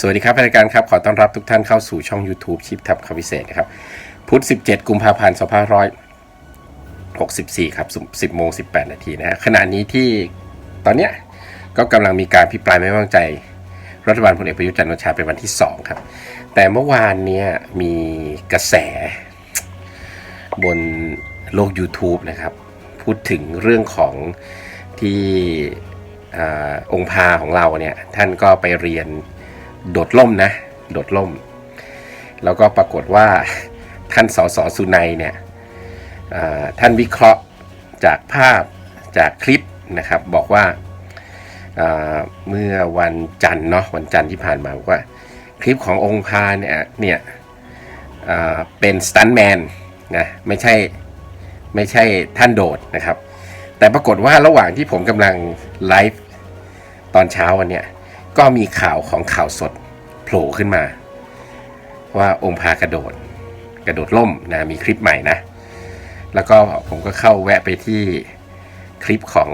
สวัสดีครับรายการครับ ขอต้อนรับทุกท่านเข้าสู่ช่อง YouTube ชิปทับคำพิเศษนะครับพุธ 17 กุมภาพันธ์2564 ครับ 10โมง18 นาทีนะฮะขณะนี้ที่ตอนเนี้ยก็กำลังมีการพิปรายไม่วางใจ รัฐบาลพลเอกประยุทธ์จันทร์โอชาเป็นวันที่ 2 ครับ แต่เมื่อวานเนี้ยมีกระแส บนโลก YouTube นะครับ พูดถึงเรื่องของที่อองค์พาของเราเนี่ย ท่านก็ไปเรียน โดดล่มนะ โดดล่ม แล้วก็ปรากฏว่าท่านสสสุนัยเนี่ยท่านวิเคราะห์จากภาพจากคลิปนะครับ บอกว่าเมื่อวันจันทร์เนาะวันจันทร์ที่ผ่านมาบอกว่า คลิปขององค์พาเนี่ยเนี่ยเป็นสตันแมนนะไม่ใช่ไม่ใช่ท่านโดดนะครับ แต่ปรากฏว่าระหว่างที่ผมกำลังไลฟ์ตอนเช้าวันเนี้ย ก็มีข่าวของข่าวสดโผล่ขึ้นมา ว่าองค์พากระโดด กระโดดล่มนะมีคลิปใหม่นะ แล้วก็ผมก็เข้าแวะไปที่คลิปของ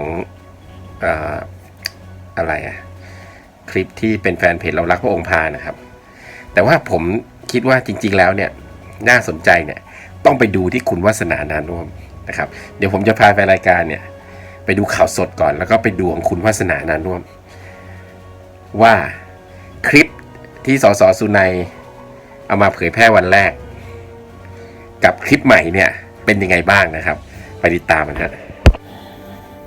ออะไรอะคลิปที่เป็นแฟนเพจเรารักพระองค์พานะครับ แต่ว่าผมคิดว่าจริง ๆ แล้วเนี่ยน่าสนใจเนี่ยต้องไปดูที่คุณวาสนานานุ่วมนะครับ เดี๋ยวผมจะพาไปรายการเนี่ยไปดูข่าวสดก่อน แล้วก็ไปดูของคุณวาสนานานุ่วม ว่าคลิปที่สสสุนัยเอามาเผยแพร่วันแรก กับคลิปใหม่เนี่ยเป็นยังไงบ้างนะครับ ไปติดตามกันครับ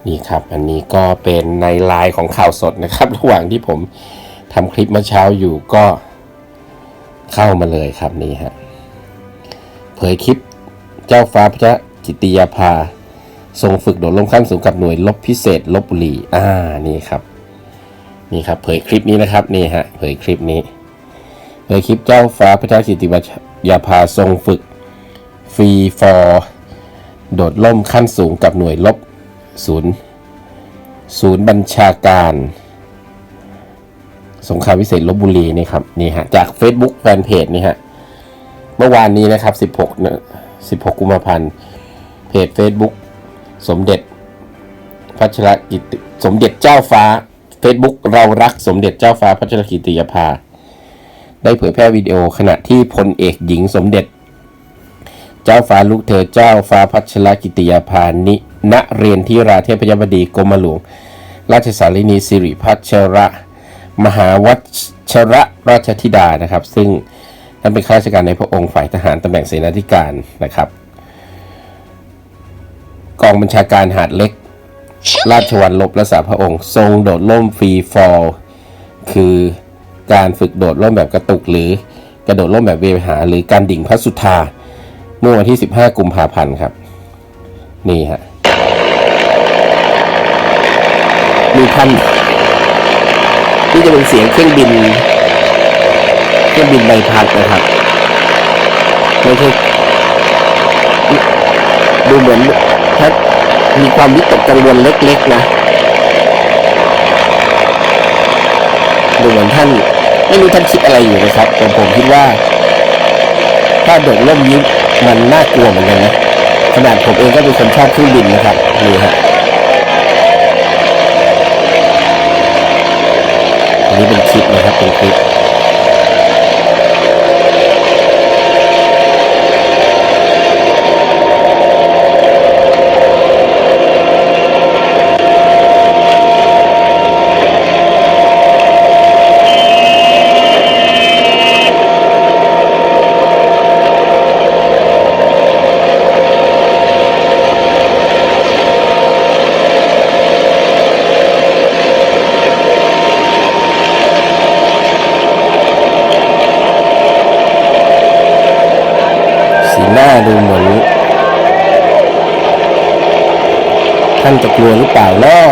นี่ครับ อันนี้ก็เป็นในไลน์ของข่าวสดนะครับ ระหว่างที่ผมทำคลิปเมื่อเช้าอยู่ก็เข้ามาเลยครับนี่ฮะเผยคลิปเจ้าฟ้าพระจิตติยาภาทรงฝึกโดดลงขั้นสูงกับหน่วยลบพิเศษลบบุรีอ่านี่ครับ นี่ครับเผยคลิปนี้นะครับนี่ฮะเผยคลิปนี้เผยคลิปเจ้าฟ้าพระจิตติยาภาทรงฝึกฟรีฟอร์โดดล่มขั้นสูงกับหน่วยลบศูนย์ศูนย์บัญชาการ สงครามพิเศษลบบุรีนี่ครับนี่ฮะจาก Facebook แฟนเพจนี่ฮะเมื่อวานนี้นะครับ 16 16 กุมภาพันธ์เพจ Facebook สมเด็จพัชรกิติสมเด็จเจ้าฟ้า Facebook เรารักสมเด็จเจ้าฟ้าพัชรกิติยาภา ได้เผยแพร่วิดีโอขณะที่พลเอกหญิงสมเด็จ เจ้าฟ้าลูกเธอเจ้าฟ้าพัชรกิติยาภานิณเรียนที่ราเทพยบดีกรมหลวง ราชสารินีสิริพัชระ มหาวัชระราชธิดานะครับ ซึ่งท่านเป็นข้าราชการในพระองค์ฝ่ายทหารตำแหน่งเสนาธิการนะครับ กองบัญชาการหาดเล็ก ราชวัลลบรักษาพระองค์ ทรงโดดร่มฟรีฟอลคือการฝึกโดดร่มแบบกระตุกหรือกระโดดร่มแบบเวหา หรือการดิ่งพระสุธาเมื่อวันที่ 15 กุมภาพันธ์ครับ นี่ฮะมีท่านนี่จะเป็นเสียงเครื่องบิน เครื่องบินใบพัดนะครับไม่ใช่ดูเหมือนแค่ มีความวิตกกังวลเล็กๆนะดูเหมือนท่านไม่รู้ท่านคิดอะไรอยู่นะครับแต่ผมคิดว่า ถ้าโดดร่มนี้มันน่ากลัวเหมือนกันนะขนาดผมเองก็เป็นคนชอบเครื่องบินนะครับนี่ฮะอันนี้เป็นคลิปนะครับเป็นคลิป สีหน้าดูเหมือนท่าน จะกลัวหรือเปล่าเนาะ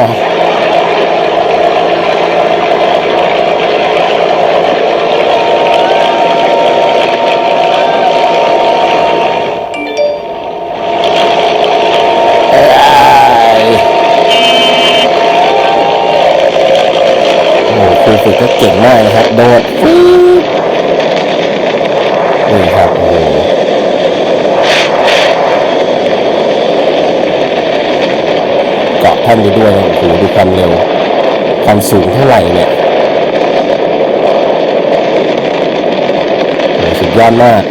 เอ้ยโอ้โหครูฝึกก็เก่งมากนะครับ โดดนี่ครับโอ้ โหเกาะท่านไปด้วยนะโอ้โหดูความเร็ว ความสูงเท่าไหร่เนี่ยสุดยอดมาก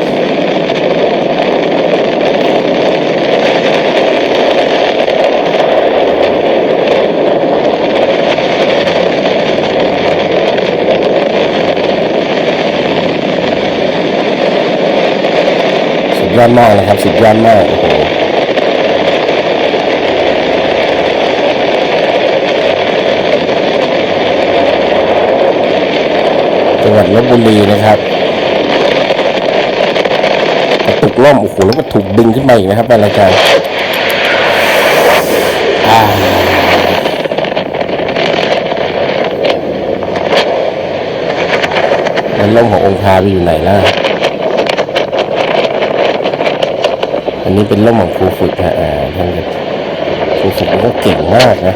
สุดยอดมากนะครับสุดยอดมาก โอ้โห จั งหวัดลบบุรีนะครับกระตุกล่มโอ้โหแล้วก็ถูกดึงขึ้นมาอีกนะครับในรายการอ่าแล้วล่มขององค์พาไปอยู่ไหนล่ะอันนี้เป็นล่มของครูฝึกนะอ่าท่านครูฝึกก็เก่งมากนะ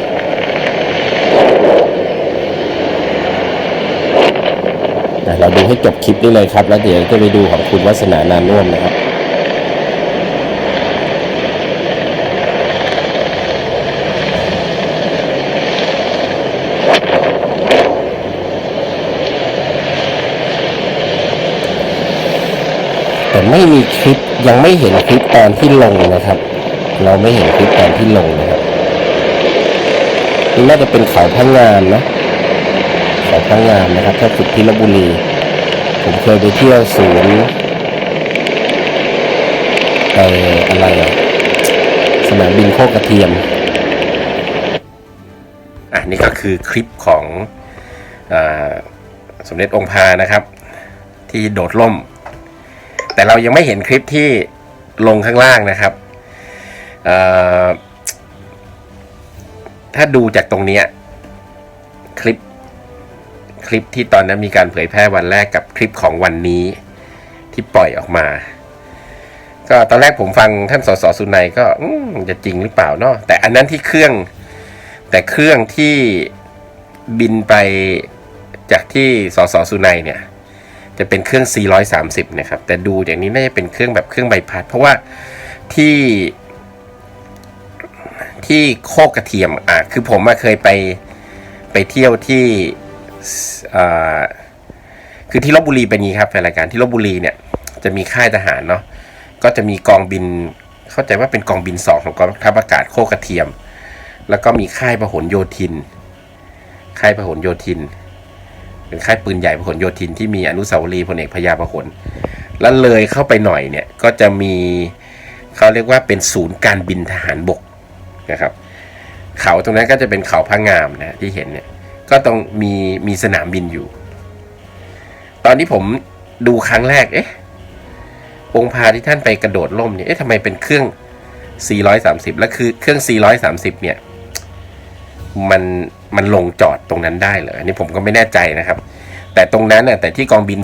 นะ เราดูให้จบคลิปนี้เลยครับ แล้วเดี๋ยวจะไปดูของคุณวัฒนานานน่วมนะครับแต่ไม่มีคลิปยังไม่เห็นคลิปตอนที่ลงนะครับ เราไม่เห็นคลิปตอนที่ลงนะครับนี่น่าจะเป็นเขาพังงานนะ เขาพังงานนะครับถ้าฝึกที่ลบบุรี ผมเคยไปเที่ยวศูนย์ไปอะไรอะสนามบินโคกกระเทียมอะนี่ก็คือคลิปของอสมเด็จองค์พานะครับ ที่โดดล่ม แต่เรายังไม่เห็นคลิปที่ลงข้างล่างนะครับ ถ้าดูจากตรงนี้คลิป คลิปที่ตอนนั้นมีการเผยแพร่วันแรกกับคลิปของวันนี้ที่ปล่อยออกมา ก็ตอนแรกผมฟังท่านสสสุนัยก็จะจริงหรือเปล่าเนาะแต่อันนั้นที่เครื่อง แต่เครื่องที่บินไปจากที่สสสุนัยเนี่ย จะเป็นเครื่อง 430 นะครับ แต่ดูอย่างนี้น่าจะเป็นเครื่องแบบเครื่องใบพัด เพราะว่าที่ที่โคกกระเทียมอะคือผมเคยไปไปเที่ยวที่ คือที่ลบบุรีเป็นอย่างนี้ครับแฟนรายการที่ลบบุรีเนี่ยจะมีค่ายทหารเนาะก็จะมีกองบินเข้าใจว่าเป็นกองบินสองของกองทัพอากาศโคกระเทียม แล้วก็มีค่ายพหลโยธิน ค่ายพหลโยธิน เป็นค่ายปืนใหญ่พหลโยธินที่มีอนุสาวรีย์พลเอกพญาพหลแล้วเลยเข้าไปหน่อยเนี่ยก็จะมีเขาเรียกว่าเป็นศูนย์การบินทหารบกนะครับ เขาตรงนั้นก็จะเป็นเขาพระงามนะที่เห็นเนี่ย ก็ต้องมีมีสนามบินอยู่ ตอนที่ผมดูครั้งแรก เอ๊ะ องค์พาที่ท่านไปกระโดดล่มเนี่ย เอ๊ะทำไมเป็นเครื่อง 430 แล้วคือเครื่อง 430 เนี่ย มันมันลงจอดตรงนั้นได้เหรออันนี้ผมก็ไม่แน่ใจนะครับ แต่ตรงนั้นน่ะแต่ที่กองบิน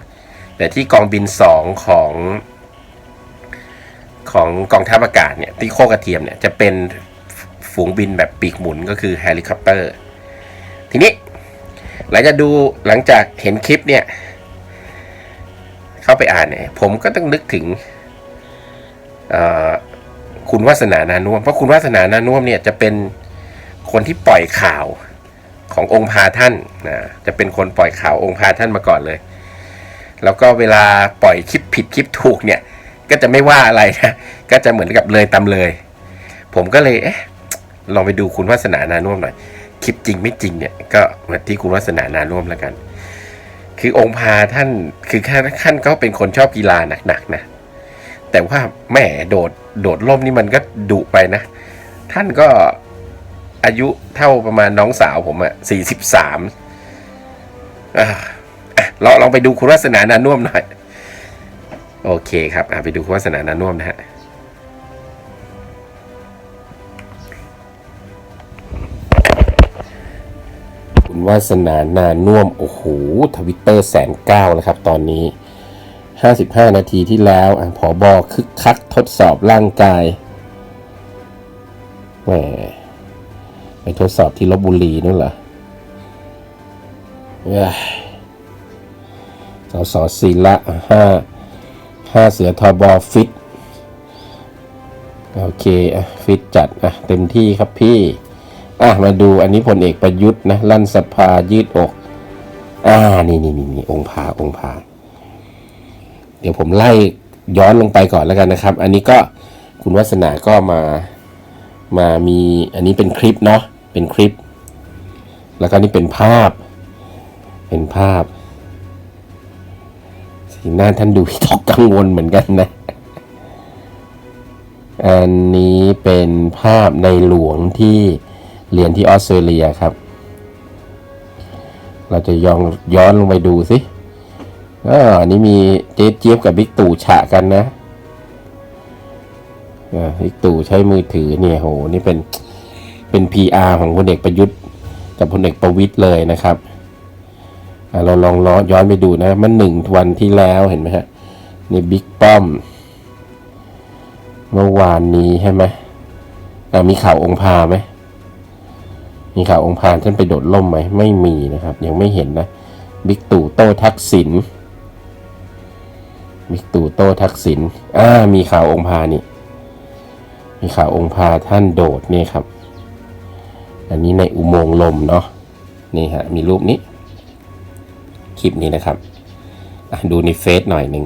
2 แต่ที่กองบิน 2 ของของกองทัพอากาศเนี่ยที่โคกระเทียมเนี่ยจะเป็นฝูงบินแบบปีกหมุนก็คือเฮลิคอปเตอร์ ทีนี้หลังจากดูหลังจากเห็นคลิปเนี่ย เข้าไปอ่านเนี่ยผมก็ต้องนึกถึงคุณวาสนานานุ่มเพราะคุณวาสนานานุ่มเนี่ยจะเป็นคนที่ปล่อยข่าวขององค์พาท่านนะจะเป็นคนปล่อยข่าวองค์พาท่านมาก่อนเลย แล้วก็เวลาปล่อยคลิปผิดคลิปถูกเนี่ย ก็จะไม่ว่าอะไรนะก็จะเหมือนกับเลยตามเลย ผมก็เลยเอ๊ะลองไปดูคุณวาสนานานุ่มหน่อย คลิปจริงไม่จริงเนี่ยก็มาที่คุณวัฒนานาร่วมแล้วกัน คือองค์พาท่านคือท่านท่านก็เป็นคนชอบกีฬาหนักๆนะ แต่ว่าแหม่โดดโดดล่มนี่มันก็ดุไปนะ ท่านก็อายุเท่าประมาณน้องสาวผมอะสี่สิบสามอะลองลองไปดูคุณวัฒนานานุ่วมหน่อย โอเคครับไปดูคุณวัฒนานานุ่วมนะฮะ วาสนานาน่วม โอ้โหทวิตเตอร์แสนเก้าแล้วครับ ตอนนี้ 55 นาทีที่แล้วอะผอบอคึกคักทดสอบร่างกายแหมไปทดสอบที่ลบบุรีนู่นเหรอเอ้ยสอสอศิละห้าห้าเสือทอบอฟิต โอเค ฟิตจัด อะ เต็มที่ครับพี่ อะมาดูอันนี้พลเอกประยุทธ์นะลั่นสภายืดอก อ่านี่นี่นี่นี่องค์พาองค์พาเดี๋ยวผมไล่ย้อนลงไปก่อนแล้วกันนะครับ อันนี้ก็คุณวัสนาก็มามามีอันนี้เป็นคลิปเนาะเป็นคลิป แล้วก็นี่เป็นภาพ เป็นภาพสีหน้าท่านดูวิตกกังวลเหมือนกันนะ อันนี้เป็นภาพในหลวงที่ เรียนที่ออสเตรเลียครับ เราจะย้อนย้อนลงไปดูสิอ่าอันนี้มีเจ๊เจี๊ยบกับบิ๊กตู่ฉะกันนะอ่าบิ๊กตู่ใช้มือถือเนี่ยโหนี่เป็นเป็น PR ของพลเอกประยุทธ์กับพลเอกประวิตยเลยนะครับเราลองล้อย้อนไปดูนะมันหนึ่งวันที่แล้วเห็นไหมฮะนี่บิ๊กป้อม เมื่อวานนี้ใช่ไหมอ่มีข่าวองค์พาไหม มีข่าวองค์พานท่านไปโดดล่มไหมไม่มีนะครับ ยังไม่เห็นนะบิ๊กตู่โต้ทักษิณบิ๊กตู่โต้ทักษิณอ่ามีข่าวองค์พานี่ มีข่าวองค์พาท่านโดดนี่ครับ อันนี้ในอุโมงค์ลมเนาะนี่ฮะมีรูปนี้ คลิปนี้นะครับดูในเฟซหน่อยหนึ่ง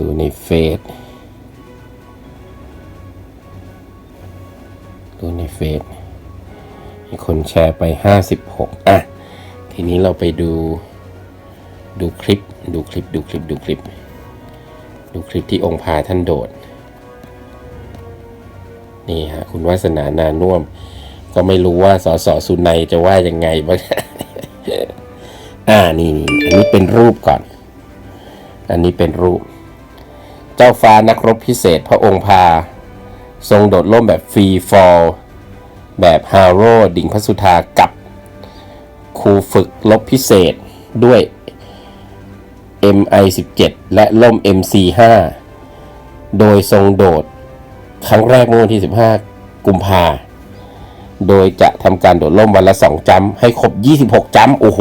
ดูในเฟซ ดูในเฟซมีคนแชร์ไป 56 อะ ทีนี้เราไปดู ดูคลิป ดูคลิป ดูคลิป ดูคลิป ดูคลิปที่องค์พาท่านโดด นี่ฮะ คุณวาสนานานุ่วมก็ไม่รู้ว่าสสสุนัยจะว่ายังไงบ้าง อ่า นี่นี่อันนี้เป็นรูปก่อน อันนี้เป็นรูป เจ้าฟ้านักรบพิเศษพระองค์พา ทรงโดดร่มแบบฟรีฟอลแบบฮาโร่ดิ่งพระสุธากับครูฝึกลบพิเศษด้วย MI17 และล่ม MC5 โดยทรงโดด ครั้งแรกเมื่อวันที่ 15 กุมภาโดยจะทำการโดดร่มวันละ 2จัมให้ครบ 26จัมโอ้โห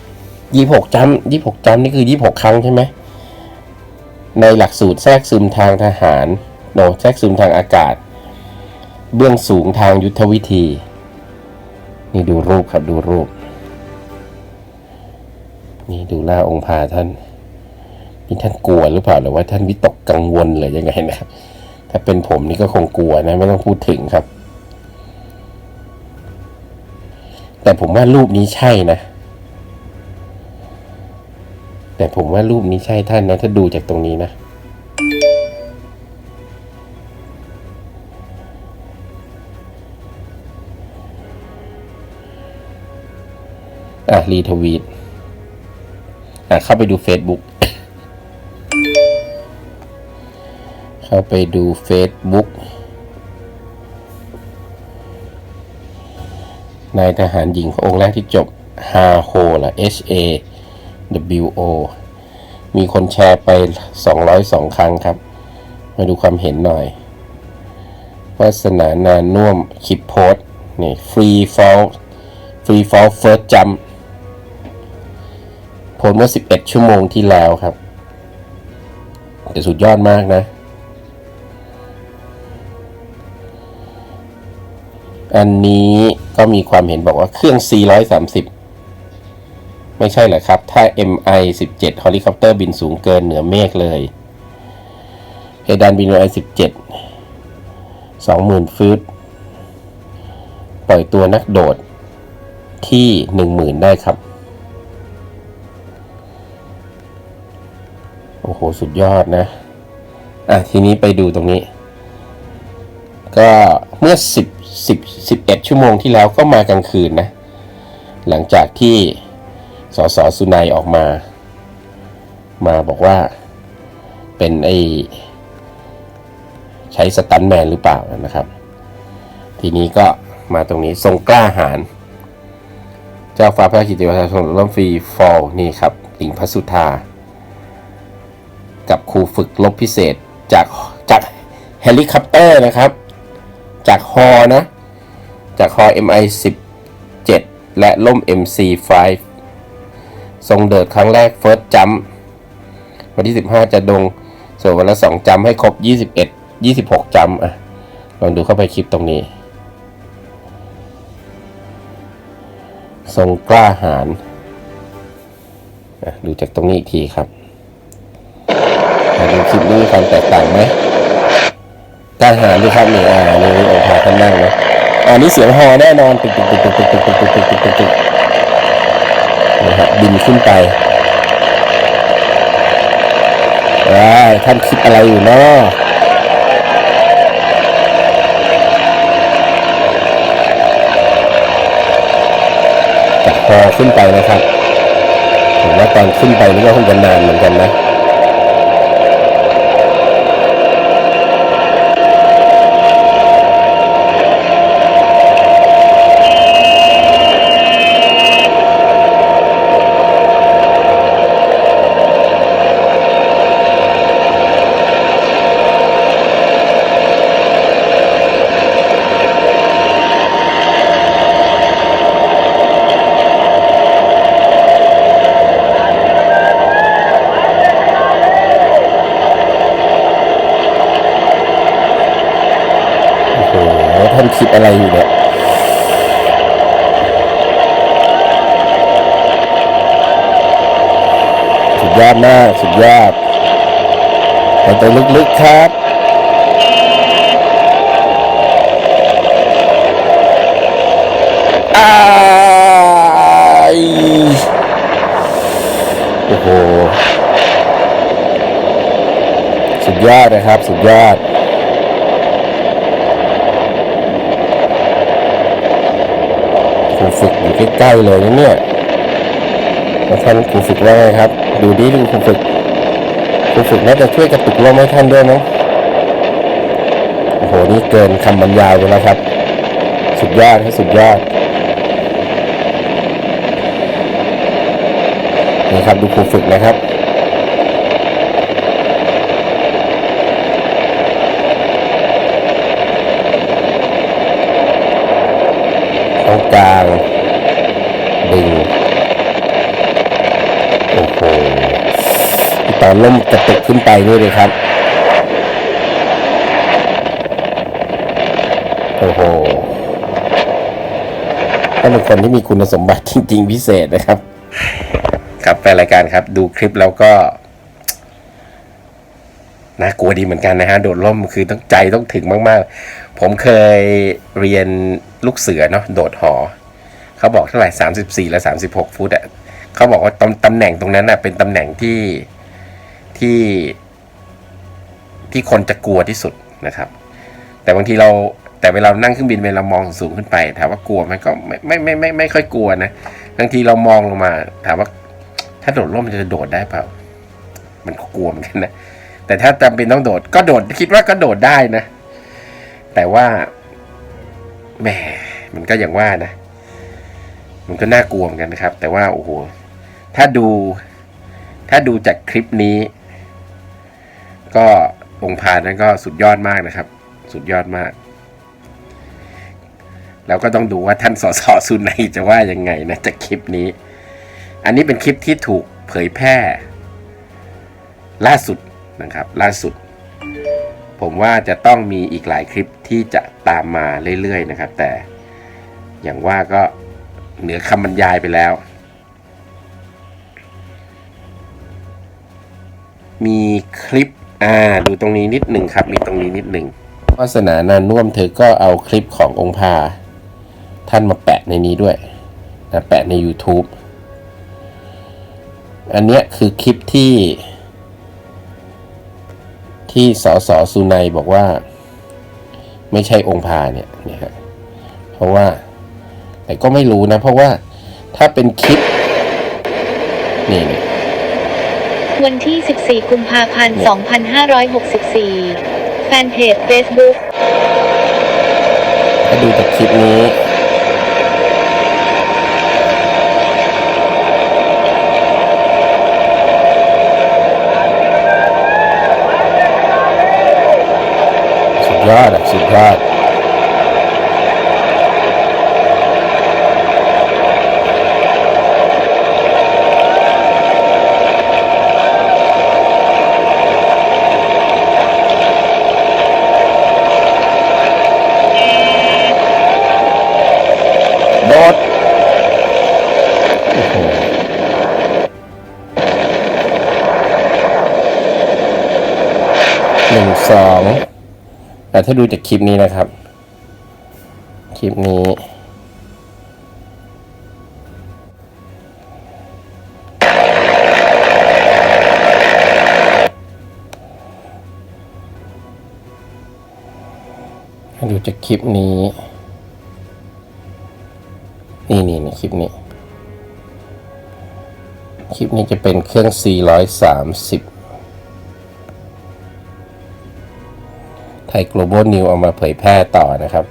26จัม26จัมนี่คือ 26 ครั้งใช่ไหมในหลักสูตรแทรกซึมทางทหาร โนแทรกซึมทางอากาศ เบื้องสูงทางยุทธวิธี นี่ดูรูปครับดูรูป นี่ดูหน้าองค์พาท่าน นี่ท่านกลัวหรือเปล่าหรือว่าท่านวิตกกังวลหรือยังไงนะครับถ้าเป็นผมนี่ก็คงกลัวนะ ไม่ต้องพูดถึงครับ แต่ผมว่ารูปนี้ใช่นะแต่ผมว่ารูปนี้ใช่ท่านนะถ้าดูจากตรงนี้นะ อะรีทวีตอะเข้าไปดู Facebook เข้าไปดู Facebook นายทหารหญิงพระองค์แรกที่จบฮาโฮล่ะ H A W O มีคนแชร์ไป 202 ครั้งครับ มาดูความเห็นหน่อยวาสนานานุ่วมคลิปโพสต์นี่ free fall free fall first jump โพสเมื่อ 11 ชั่วโมงที่แล้วครับ แต่สุดยอดมากนะ อันนี้ก็มีความเห็นบอกว่าเครื่อง430 ไม่ใช่เหรอครับ ถ้า MI 17เฮลิคอปเตอร์บินสูงเกินเหนือเมฆเลยเพดานบิน MI 17 20,000ฟุตปล่อยตัวนักโดดที่ 10,000 ได้ครับ หสุดยอดนะ อะ ทีนี้ไปดูตรงนี้ ก็เมื่อ 10 10 11 ชั่วโมงที่แล้วก็มากลางคืนนะ หลังจากที่สสสุนัยออกมา มาบอกว่าเป็นไอใช้สตันแมนหรือเปล่านะครับ ทีนี้ก็มาตรงนี้ทรงกล้าหาญเจ้าฟ้าพระราชินีประชนร่วมฟรีฟอลนี่ครับติงพระสุธา กับครูฝึกลบพิเศษจากจากเฮลิคอปเตอร์นะครับ จากฮอนะ จากฮอ MI 17และล่ม MC 5ทรงเดิดครั้งแรก First Jump วันที่ 15 จะดง ส่วนวันละ 2จัมให้ครบ 21 26จัมอะลองดูเข้าไปคลิปตรงนี้ ทรงกล้าหาญดูจากตรงนี้อีกทีครับ อ่ดูคลิปนี้มีความแตกต่างไหมทหารดูครับนี่อ่านี่องค์พระท่านนั่งนะอ่านี่เสียงฮอแน่นอนตึกตึกตึกตึกตึกตึกตึกตึกตึกตึกตึกตึกนี่ครับบินขึ้นไปว้าท่านคิดอะไรอยู่เนาะจากฮอขึ้นไปนะครับผมว่าตอนขึ้นไปนี่ก็คงจะนานเหมือนกันนะ คิดอะไรอยู่เนี่ยสุดยอดมากสุดยอดไปไปลึกๆครับ โอ้โห สุดยอดนะครับ สุดยอด ครูฝึกอยู่ใกล้ๆเลยนะเนี่ยแล้วท่านครูฝึกว่าไงครับ ดูดิดูครูฝึกครูฝึกน่าจะช่วยกระตุกลมให้ท่านด้วยมั้งโอ้โหนี่เกินคำบรรยายไปแล้วครับ สุดยอดครับสุดยอดนี่ครับดูครูฝึกนะครับ รงกลางดึงโอ้โหตอนล่มกระตุกขึ้นไปนี่เลยครับโอ้โหถ้าเป็นคนที่มีคุณสมบัติจริง ๆ พิเศษนะครับ ครับแฟนรายการครับ ดูคลิปแล้วก็น่ากลัวดีเหมือนกันนะฮะ โดดร่มคือต้องใจต้องถึงมาก ๆ ผมเคยเรียน ลูกเสือเนาะโดดหอ เขาบอกเท่าไหร่สามสิบสี่และสามสิบหกฟุตอะเขาบอกว่าตำตำแหน่งตรงนั้นน่ะเป็นตำแหน่งที่ที่ ที่คนจะกลัวที่สุดนะครับ แต่บางทีเราแต่เวลานั่งเครื่องบินเวลามองสูงขึ้นไป ถามว่ากลัวไหมก็ไม่ไม่ไม่ไม่ไม่ค่อยกลัวนะบางทีเรามองลงมา ถามว่า ถ้าโดดร่มมันจะโดดได้เปล่า มันก็กลัวเหมือนกันนะแต่ถ้าจำเป็นต้องโดด ก็โดดคิดว่าก็โดดได้นะ แต่ว่า แหมมันก็อย่างว่านะ มันก็น่ากลัวเหมือนกันนะครับ แต่ว่าโอ้โหถ้าดู ถ้าดูจากคลิปนี้ ก็องค์พานั้นก็สุดยอดมากนะครับ สุดยอดมาก แล้วก็ต้องดูว่าท่านสสสุนัยจะว่ายังไงนะจากคลิปนี้ อันนี้เป็นคลิปที่ถูกเผยแพร่ ล่าสุดนะครับ ล่าสุด ผมว่าจะต้องมีอีกหลายคลิปที่จะ ตามมาเรื่อยๆนะครับ แต่อย่างว่าก็เหนือคำบรรยายไปแล้ว มีคลิปอ่าดูตรงนี้นิดหนึ่งครับ มีตรงนี้นิดหนึ่งวาสนานานุ่มเธอก็เอาคลิปขององค์พาท่านมาแปะในนี้ด้วยนะแปะใน YouTube อันเนี้ยคือคลิปที่ ที่สอสอสุนัยบอกว่า ไม่ใช่องค์พาเนี่ยเนี่ยฮะเพราะว่า แต่ก็ไม่รู้นะ เพราะว่าถ้าเป็นคลิป นี่นี่วันที่ 14 กุมภาพันธ์ 2564 แฟนเพจ Facebook ถ้าดูจากคลิปนี้ ยอดสุดยอดโดดหนึ่งสอง แต่ถ้าดูจากคลิปนี้นะครับ คลิปนี้ ดูจากคลิปนี้ นี่นี่นี่คลิปนี้ คลิปนี้จะเป็นเครื่อง 430 ไทย Global New เอามาเผยแพร่ต่อนะครับ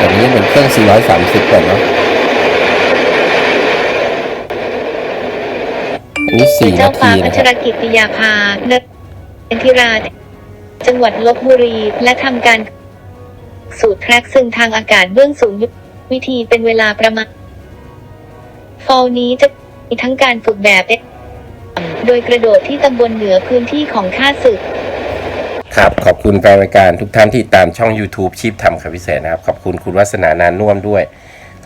อันนี้เป็นเครื่อง 430 ก่อนเนาะอันนี้4เจ้านาฟ้าทีพันะชครรับกิจปิยาภาเนนทิราจังหวัดลบบุรี และทำการ สูตรแทร็กซึ่งทางอากาศเบื้องสูงยุทธวิธีเป็นเวลาประมาณ ฟอลนี้จะมีทั้งการฝึกแบบ โดยกระโดดที่ตำบลเหนือพื้นที่ของข้าศึก ครับ ขอบคุณแฟนรายการทุกท่านที่ตามช่อง YouTube ชีพทำคำพิเศษนะครับ ขอบคุณคุณวัฒนานานน่วมด้วย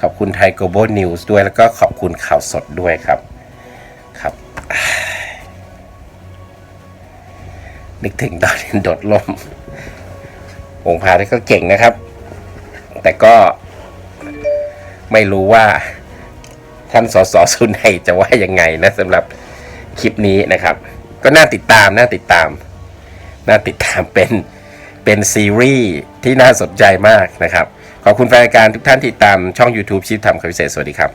ขอบคุณไทย Global News ด้วยแล้วก็ขอบคุณข่าวสดด้วยครับครับ นึกถึงตอนโดดล่มวงพาที่ก็เก่งนะครับ แต่ก็ไม่รู้ว่า ท่านสสสุนัยจะว่ายังไงนะสำหรับคลิปนี้นะครับ ก็น่าติดตามน่าติดตามน่าติดตามเป็นเป็นซีรีส์ที่น่าสนใจมากนะครับ ขอบคุณแฟนรายการทุกท่านที่ตามช่อง YouTube ชีพทำคำพิเศษสวัสดีครับ